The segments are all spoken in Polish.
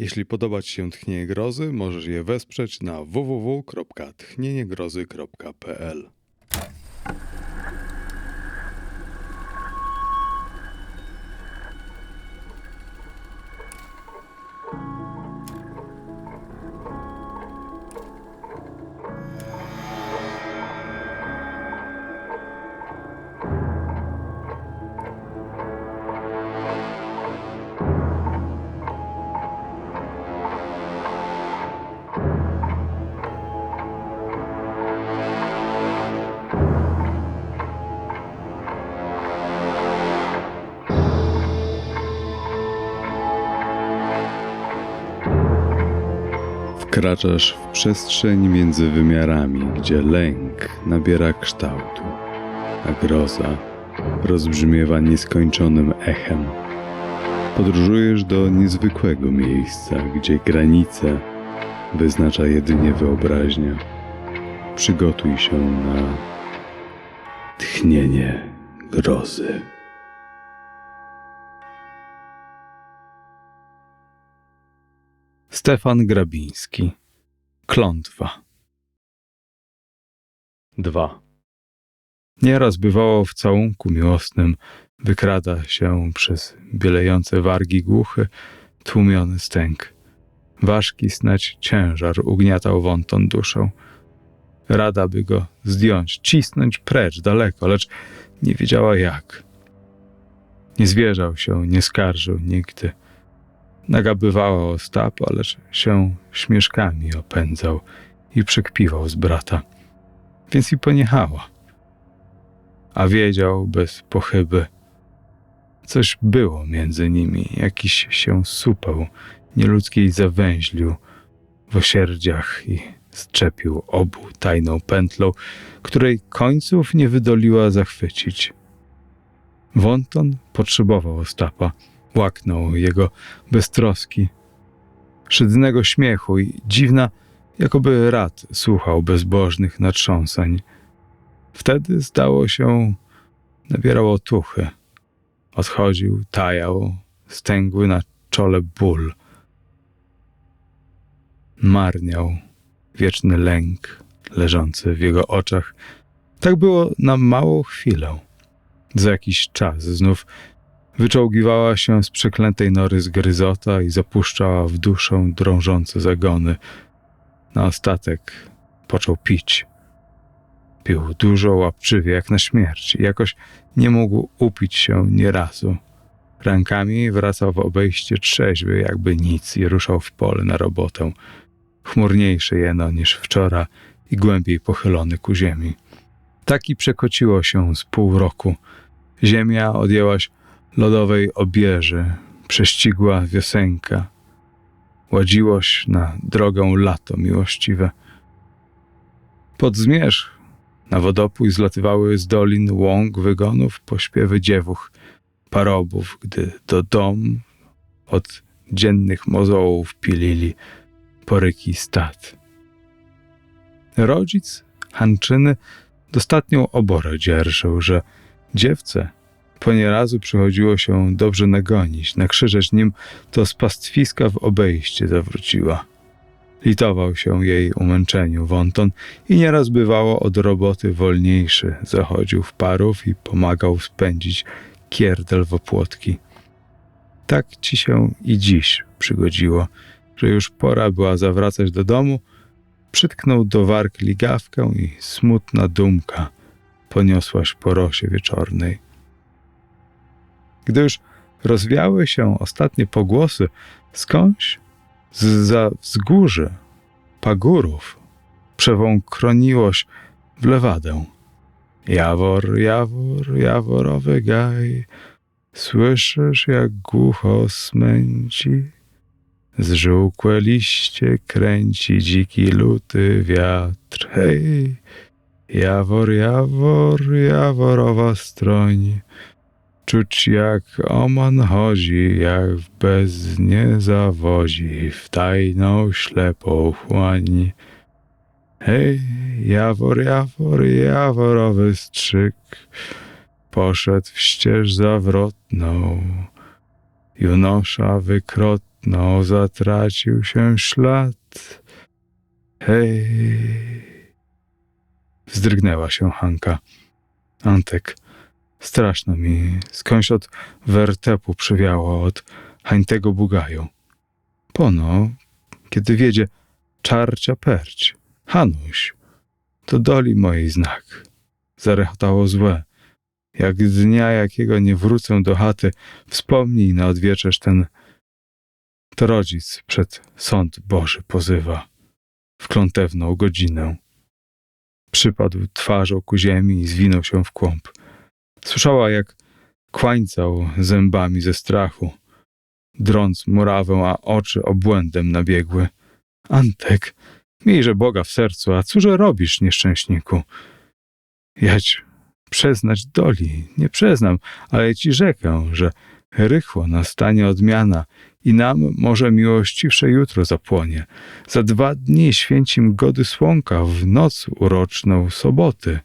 Jeśli podoba Ci się Tchnienie Grozy, możesz je wesprzeć na www.tchnieniegrozy.pl. Wkraczasz w przestrzeń między wymiarami, gdzie lęk nabiera kształtu, a groza rozbrzmiewa nieskończonym echem. Podróżujesz do niezwykłego miejsca, gdzie granice wyznacza jedynie wyobraźnia. Przygotuj się na tchnienie grozy. Stefan Grabiński. Klątwa. 2. Nieraz bywało w całunku miłosnym, wykrada się przez bielejące wargi głuchy, tłumiony stęk. Ważki snać ciężar ugniatał wąton duszą. Rada by go zdjąć, cisnąć precz daleko, lecz nie wiedziała jak. Nie zwierzał się, nie skarżył nigdy. Nagabywała Ostapa, lecz się śmieszkami opędzał i przekpiwał z brata, więc i poniechała. A wiedział bez pochyby, coś było między nimi, jakiś się supał nieludzkiej zawęźlił w osierdziach i zczepił obu tajną pętlą, której końców nie wydoliła zachwycić. Wonton potrzebował Ostapa, łaknął jego beztroski, szydnego śmiechu i dziwna, jakoby rad słuchał bezbożnych natrząsań. Wtedy zdało się, nabierał otuchy. Odchodził, tajał, stęgły na czole ból. Marniał wieczny lęk leżący w jego oczach. Tak było na małą chwilę. Za jakiś czas znów wyczołgiwała się z przeklętej nory zgryzota i zapuszczała w duszę drążące zagony. Na ostatek począł pić. Pił dużo, łapczywie, jak na śmierć jakoś nie mógł upić się nie razu. Rękami wracał w obejście trzeźwy, jakby nic i ruszał w pole na robotę. Chmurniejszy jeno niż wczoraj i głębiej pochylony ku ziemi. Taki przekociło się z pół roku. Ziemia odjęłaś lodowej obieży, prześcigła wiosenka. Ładziłoś na drogę lato miłościwe. Pod zmierzch na wodopój zlatywały z dolin łąk wygonów pośpiewy dziewuch, parobów, gdy do dom od dziennych mozołów pilili poryki stat. Rodzic Hanczyny dostatnią oborę dzierżył, że dziewce po nierazu przychodziło się dobrze nagonić, nakrzyczeć nim, to z pastwiska w obejście zawróciła. Litował się jej umęczeniu wąton i nieraz bywało od roboty wolniejszy, zachodził w parów i pomagał spędzić kierdel w opłotki. Tak ci się i dziś przygodziło, że już pora była zawracać do domu, przytknął do warg ligawkę i smutna dumka poniosłaś po rosie wieczornej. Gdy już rozwiały się ostatnie pogłosy, skądś za wzgórzy pagórów przewąkroniłoś w lewadę. Jawor, jawor, jaworowy gaj, słyszysz jak głucho smęci? Zżółkłe liście kręci dziki luty wiatr. Hej, jawor, jawor, jaworowa stroń. Czuć jak oman chodzi, jak w beznie zawozi, w tajną ślepą chłań. Hej, jawor, jawor, jaworowy strzyk, poszedł w ścież zawrotną. junosza wykrotno zatracił się ślad. Hej. Wzdrygnęła się Hanka. Antek, straszno mi, skądś od wertepu przywiało, od hańtego bugaju. Pono, kiedy wiedzie czarcia perć. Hanuś, to doli mojej znak. Zarechotało złe. Jak dnia jakiego nie wrócę do chaty, wspomnij na odwieczerz ten to rodzic przed sąd Boży pozywa w klątewną godzinę. Przypadł twarzą ku ziemi i zwinął się w kłąb. Słyszała, jak kłańcał zębami ze strachu, drąc murawę, a oczy obłędem nabiegły. Antek, miejże Boga w sercu, a cóże robisz, nieszczęśniku? Jać przyznać doli, nie przyznam, ale ci rzekę, że rychło nastanie odmiana i nam może miłościwsze jutro zapłonie. Za dwa dni święcim gody słonka w noc uroczną soboty.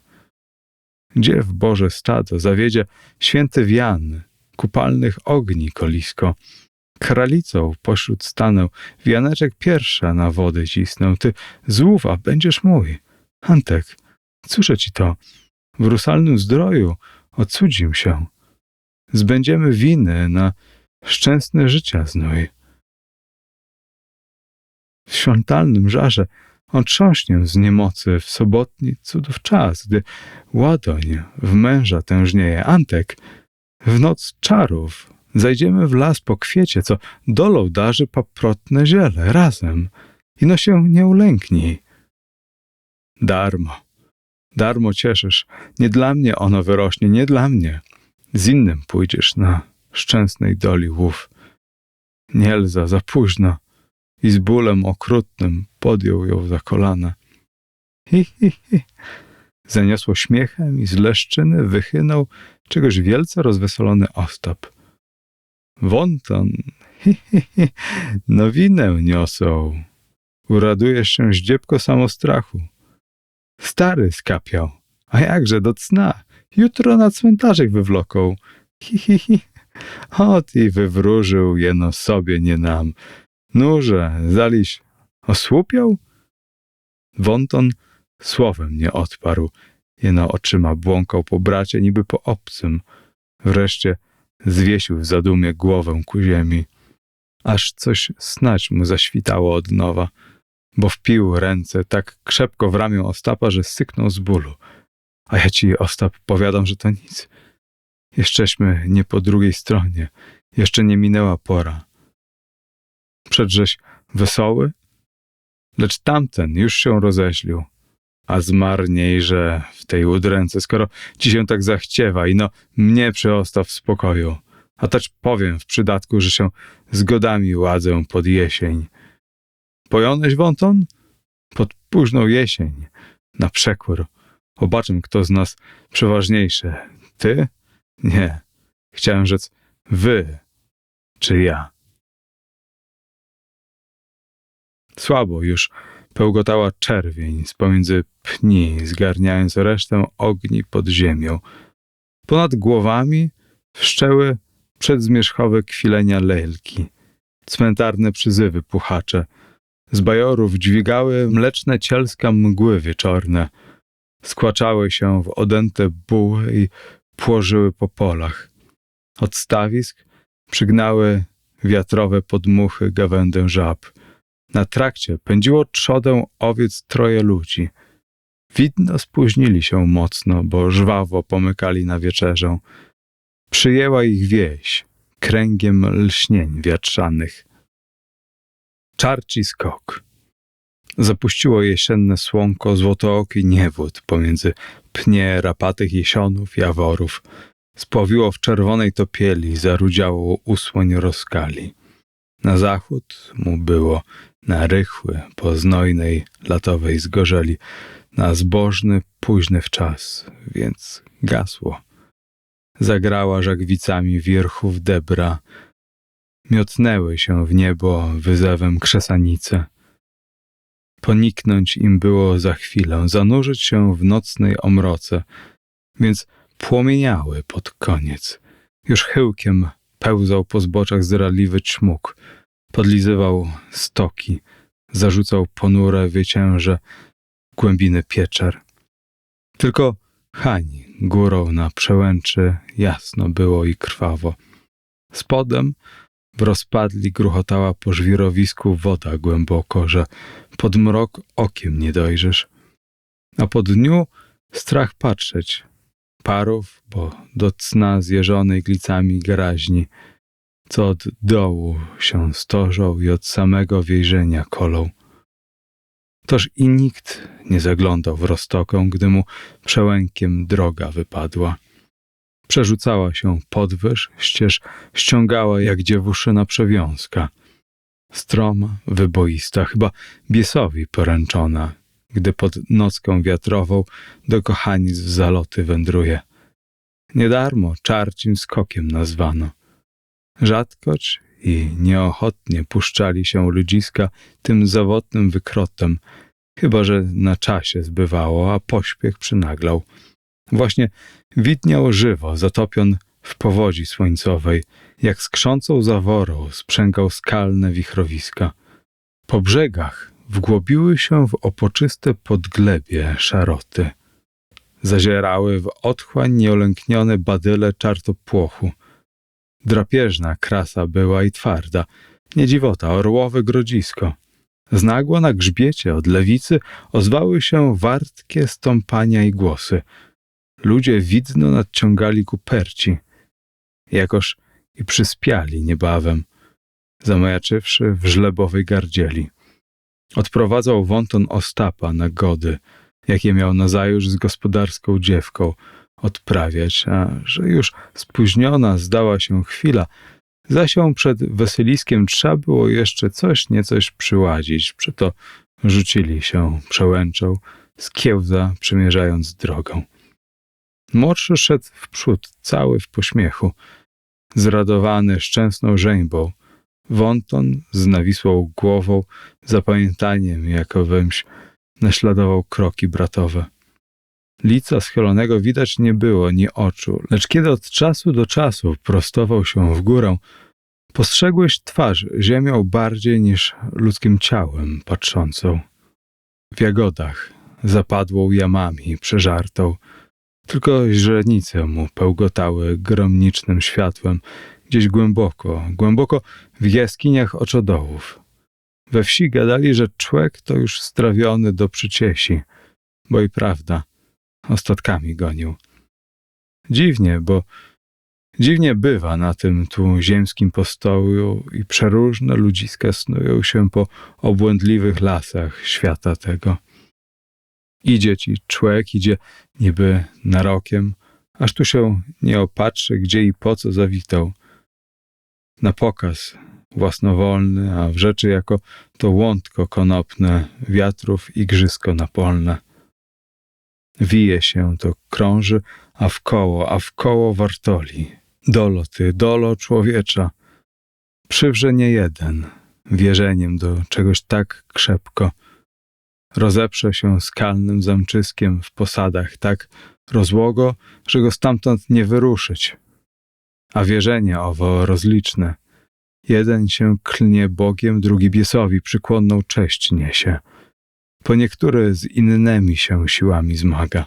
Gdzie w Boże stado zawiedzie święty wian, kupalnych ogni kolisko. Kralicą pośród stanę, wianeczek pierwsza na wodę cisnę. Ty złuwa, będziesz mój. Antek, cóże ci to? W rusalnym zdroju odcudzim się. Zbędziemy winy na szczęsne życia znój. W świątalnym żarze otrząśnie z niemocy w sobotni cudów czas, gdy ładoń w męża tężnieje. Antek, w noc czarów zajdziemy w las po kwiecie, co dolą darzy paprotne ziele, razem. Ino się nie ulęknij. Darmo, darmo cieszysz. Nie dla mnie ono wyrośnie, nie dla mnie. Z innym pójdziesz na szczęsnej doli łów. Nielza za późno i z bólem okrutnym podjął ją za kolana. Hi, hi, hi. Zaniosło śmiechem i z leszczyny wychynął czegoś wielce rozweselony Ostap. Wonton, hi, hi, hi, nowinę niosą. Uradujesz się zdziebko samostrachu. Stary skapiał, a jakże do cna, jutro na cmentarzek wywloką. Hi, hi, hi. Ot i wywróżył jeno sobie, nie nam. Nurze, zaliś osłupiał? Wonton słowem nie odparł, jeno oczyma błąkał po bracie, niby po obcym. Wreszcie zwiesił w zadumie głowę ku ziemi. Aż coś snać mu zaświtało od nowa, bo wpił ręce tak krzepko w ramię Ostapa, że syknął z bólu. A ja ci, Ostap, powiadam, że to nic. Jeszcześmy nie po drugiej stronie. Jeszcze nie minęła pora. Przedżeś wesoły? Lecz tamten już się roześlił. A zmarniej, że w tej udręce, skoro ci się tak zachciewa i no mnie przyostaw w spokoju. A też powiem w przydatku, że się z godami ładzę pod jesień. Pojąłeś wąton? Pod późną jesień. Na przekór. Obaczę, kto z nas przeważniejszy. Ty? Nie. Chciałem rzec wy, czy ja. Słabo już pełgotała czerwień z pomiędzy pni, zgarniając resztę ogni pod ziemią. Ponad głowami wszczęły przedzmierzchowe kwilenia lelki, cmentarne przyzywy puchacze. Z bajorów dźwigały mleczne cielska mgły wieczorne. Skłaczały się w odęte buły i płożyły po polach. Od stawisk przygnały wiatrowe podmuchy gawędę żab. Na trakcie pędziło trzodę owiec troje ludzi. Widno spóźnili się mocno, bo żwawo pomykali na wieczerzę. Przyjęła ich wieś, kręgiem lśnień wiatrzanych. Czarci skok. Zapuściło jesienne słonko złotooki niewód pomiędzy pnie rapatych jesionów, jaworów. Spowiło w czerwonej topieli, zarudziało usłoń rozkali. Na zachód mu było, na rychły, po znojnej, latowej zgorzeli, na zbożny, późny w czas, więc gasło. Zagrała żagwicami wierchów debra, miotnęły się w niebo wyzewem krzesanice. Poniknąć im było za chwilę, zanurzyć się w nocnej omroce, więc płomieniały pod koniec. Już chyłkiem pełzał po zboczach zdradliwy czmuk, podlizywał stoki, zarzucał ponure wycięże głębiny pieczer. Tylko Hani górą na przełęczy jasno było i krwawo. Spodem w rozpadli gruchotała po żwirowisku woda głęboko, że pod mrok okiem nie dojrzysz. A po dniu strach patrzeć. Parów, bo do cna zjeżonej glicami garaźni, co od dołu się stożą i od samego wejrzenia kolą. Toż i nikt nie zaglądał w roztoką, gdy mu przełękiem droga wypadła. Przerzucała się podwyż, ścież ściągała jak dziewuszyna przewiązka. Stroma, wyboista, chyba biesowi poręczona, gdy pod nocką wiatrową do kochanic w zaloty wędruje. Niedarmo czarcim skokiem nazwano. Rzadkoć i nieochotnie puszczali się ludziska tym zawodnym wykrotem, chyba że na czasie zbywało, a pośpiech przynaglał. Właśnie widniał żywo, zatopion w powodzi słońcowej, jak skrzącą zaworą sprzęgał skalne wichrowiska. Po brzegach wgłobiły się w opoczyste podglebie szaroty. Zazierały w otchłań nieolęknione badyle czartopłochu. Drapieżna krasa była i twarda, nie dziwota, orłowe grodzisko. Znagło na grzbiecie od lewicy ozwały się wartkie stąpania i głosy. Ludzie widno nadciągali ku perci. Jakoż i przyspiali niebawem, zamajaczywszy w żlebowej gardzieli. Odprowadzał wąton Ostapa na gody, jakie miał nazajutrz z gospodarską dziewką odprawiać, a że już spóźniona zdała się chwila, zasią przed weseliskiem trzeba było jeszcze coś niecoś przyładzić, przeto rzucili się przełęczą, z kiełza przymierzając drogą. Młodszy szedł w przód, cały w pośmiechu, zradowany szczęsną rzeźbą, wąton z nawisłą głową, zapamiętaniem jakowymś naśladował kroki bratowe. Lica schylonego widać nie było, ni oczu, lecz kiedy od czasu do czasu prostował się w górę, postrzegłeś twarz ziemią bardziej niż ludzkim ciałem patrzącą. W jagodach, zapadłą jamami, przeżartą, tylko źrenice mu pełgotały gromnicznym światłem, gdzieś głęboko, głęboko w jaskiniach oczodołów. We wsi gadali, że człowiek to już strawiony do przyciesi, bo i prawda, ostatkami gonił. Dziwnie, bo dziwnie bywa na tym tu ziemskim postoju i przeróżne ludziska snują się po obłędliwych lasach świata tego. Idzie ci człowiek, idzie niby narokiem, aż tu się nie opatrzy, gdzie i po co zawitał. Na pokaz, własnowolny, a w rzeczy jako to łątko konopne, wiatrów igrzysko napolne. Wije się, to krąży, a w koło, a w koło wartoli. Dolo ty, dolo człowiecza. Przywrze nie jeden, wierzeniem do czegoś tak krzepko. Rozeprze się skalnym zamczyskiem w posadach tak rozłogo, że go stamtąd nie wyruszyć. A wierzenie owo rozliczne. Jeden się klnie Bogiem, drugi biesowi przykłonną cześć niesie. Po niektóry z innymi się siłami zmaga.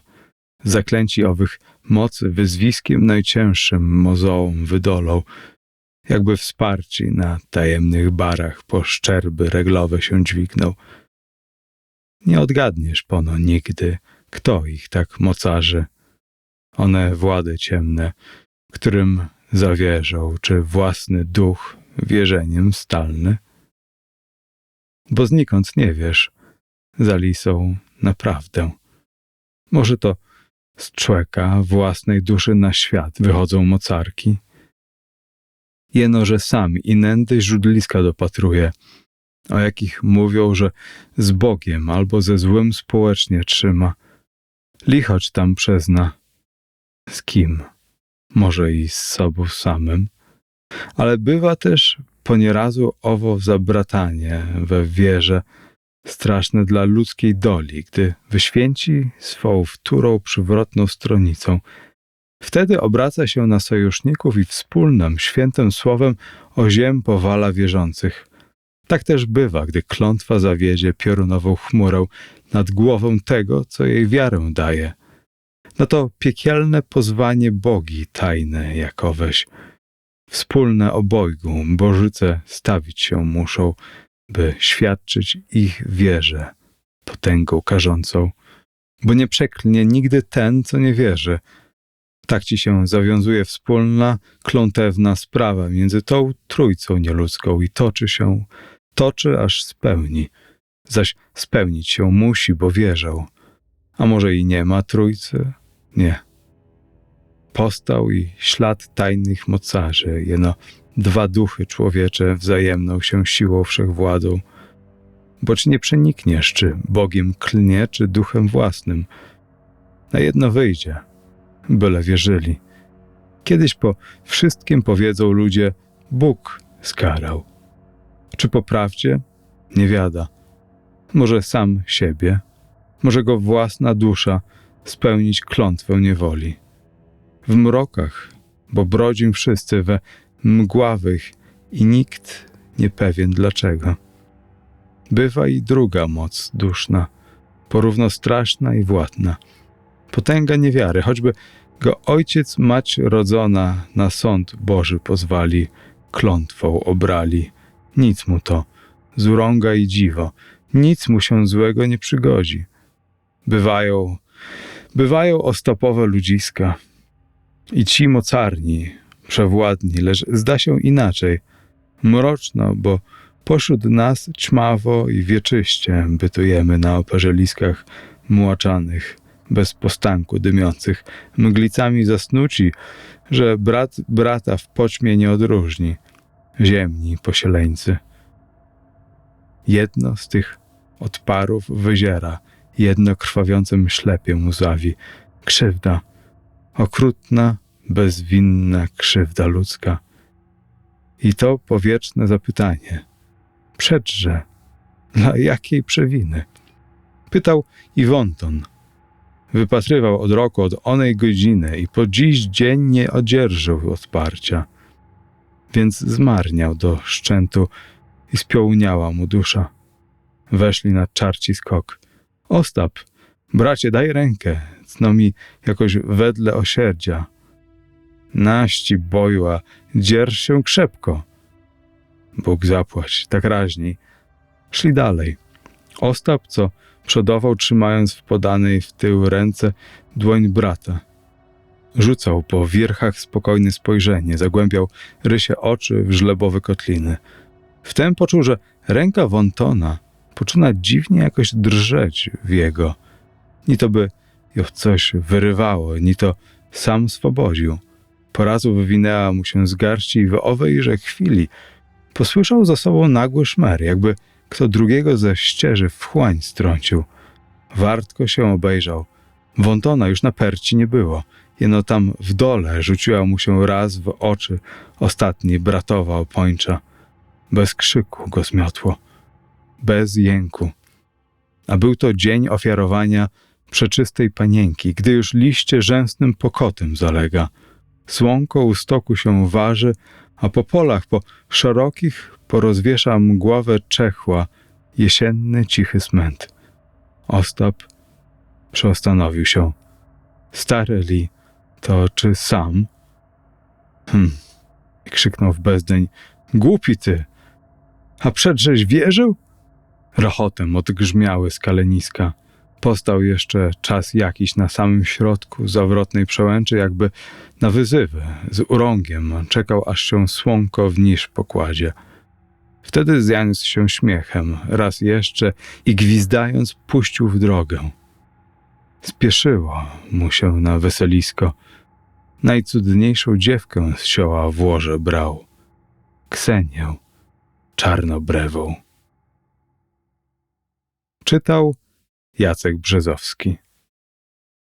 Zaklęci owych mocy wyzwiskiem najcięższym mozołom wydolą, jakby wsparci na tajemnych barach po szczerby reglowe się dźwignął. Nie odgadniesz pono nigdy, kto ich tak mocarzy. One włady ciemne, którym zawierzą, czy własny duch wierzeniem stalny? Bo znikąd nie wiesz, lisą naprawdę. Może to z człeka własnej duszy na świat wychodzą mocarki? Jeno, że sam i nędy źródliska dopatruje, o jakich mówią, że z Bogiem albo ze złym społecznie trzyma. Lichoć tam przezna. Z kim? Może i z sobą samym. Ale bywa też po nierazu owo zabratanie we wierze, straszne dla ludzkiej doli, gdy wyświęci swą wtórą przywrotną stronicą Wtedy obraca się na sojuszników i wspólnym, świętym słowem o ziem powala wierzących. Tak też bywa, gdy klątwa zawiedzie piorunową chmurę nad głową tego, co jej wiarę daje. No to piekielne pozwanie bogi tajne jakoweś. Wspólne obojgu bożyce stawić się muszą, by świadczyć ich wierze potęgą karzącą. Bo nie przeklnie nigdy ten, co nie wierzy. Tak ci się zawiązuje wspólna, klątewna sprawa między tą trójcą nieludzką i toczy się, toczy aż spełni. Zaś spełnić się musi, bo wierzą. A może i nie ma trójcy? Nie. Postał i ślad tajnych mocarzy, jeno dwa duchy człowiecze wzajemną się siłą wszechwładą. Bo czy nie przenikniesz, czy Bogiem klnie, czy duchem własnym? Na jedno wyjdzie, byle wierzyli. Kiedyś po wszystkim powiedzą ludzie, Bóg skarał. Czy po prawdzie? Nie wiada. Może sam siebie, może go własna dusza spełnić klątwę niewoli. W mrokach, bo brodzim wszyscy we mgławych i nikt nie pewien dlaczego. Bywa i druga moc duszna, porówno straszna i władna. Potęga niewiary, choćby go ojciec mać rodzona na sąd Boży pozwali, klątwą obrali. Nic mu to, zurąga i dziwo, nic mu się złego nie przygodzi. Bywają, bywają ostopowe ludziska i ci mocarni, przewładni, lecz zda się inaczej, mroczno, bo pośród nas ćmawo i wieczyście bytujemy na operzeliskach młaczanych, bez postanku dymiących, mglicami zasnuci, że brat brata w poćmie nie odróżni, ziemni posieleńcy. Jedno z tych odparów wyziera, jedno krwawiącym ślepie mu zawi. Krzywda, okrutna, bezwinna krzywda ludzka. I to powieczne zapytanie. Przedże, dla jakiej przewiny? Pytał Iwonton. Wypatrywał od roku, od onej godziny i po dziś dzień nie odzierżył odparcia. Więc zmarniał do szczętu i spiołniała mu dusza. Weszli na czarci skok. Ostap, bracie, daj rękę, cno mi jakoś wedle osierdzia. Naści bojła, dzierż się krzepko. Bóg zapłać, tak raźniej. Szli dalej. Ostap, co przodował, trzymając w podanej w tył ręce dłoń brata. Rzucał po wierchach spokojne spojrzenie, zagłębiał rysie oczy w żlebowe kotliny. Wtem poczuł, że ręka Wontona poczyna dziwnie jakoś drżeć w jego. Ni to by ją coś wyrywało, ni to sam swobodził. Po razu wywinęła mu się z garści i w owejże chwili posłyszał za sobą nagły szmer, jakby kto drugiego ze ścieży w chłań strącił. Wartko się obejrzał. Wontona już na perci nie było. Jeno tam w dole rzuciła mu się raz w oczy ostatni bratowa opończa. Bez krzyku go zmiotło, bez jęku. A był to dzień ofiarowania przeczystej panienki, gdy już liście rzęsnym pokotem zalega. Słonko u stoku się waży, a po polach, po szerokich, porozwiesza mgławę czechła, jesienny cichy smęt. Ostap przeostanowił się. Stary li, to czy sam? Hm, krzyknął w bezdeń. Głupi ty! A przedżeś wierzył? Rachotem odgrzmiały skaleniska. Postał jeszcze czas jakiś na samym środku zawrotnej przełęczy, jakby na wyzywy, z urągiem, czekał aż się słonko w niż pokładzie. Wtedy zjaniósł się śmiechem, raz jeszcze i gwizdając puścił w drogę. Spieszyło mu się na weselisko. Najcudniejszą dziewkę z sioła w łoże brał. Ksenię czarnobrewą. Czytał Jacek Brzezowski.